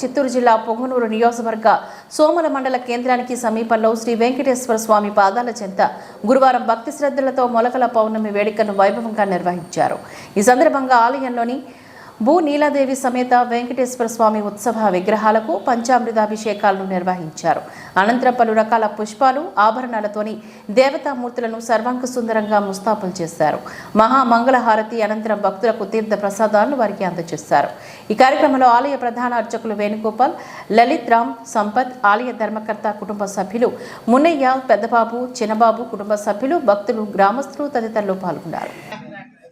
చిత్తూరు జిల్లా పొంగనూరు నియోజకవర్గ సోమల మండల కేంద్రానికి సమీపంలో శ్రీ వెంకటేశ్వర స్వామి పాదాల చెంత గురువారం భక్తి శ్రద్ధలతో మొలకల పౌర్ణమి వేడుకను వైభవంగా నిర్వహించారు. ఈ సందర్భంగా ఆలయంలోని భూ నీలాదేవి సమేత వెంకటేశ్వర స్వామి ఉత్సవ విగ్రహాలకు పంచామృతాభిషేకాలను నిర్వహించారు. అనంతరం పలు రకాల పుష్పాలు ఆభరణాలతోని దేవతామూర్తులను సర్వాంగ సుందరంగా ముస్తాపులు చేశారు. మహామంగళహారతి అనంతరం భక్తులకు తీర్థ ప్రసాదాలను వారికి అందజేశారు. ఈ కార్యక్రమంలో ఆలయ ప్రధాన అర్చకులు వేణుగోపాల్ లలిత్ రామ్ సంపత్ ఆలయ ధర్మకర్త కుటుంబ సభ్యులు మున్నయ్య పెద్దబాబు చిన్నబాబు కుటుంబ సభ్యులు భక్తులు గ్రామస్తులు తదితరులు పాల్గొన్నారు.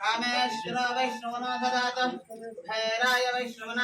कामेश्वर वैष्णवनो ददातु भैराय वैष्णवनाय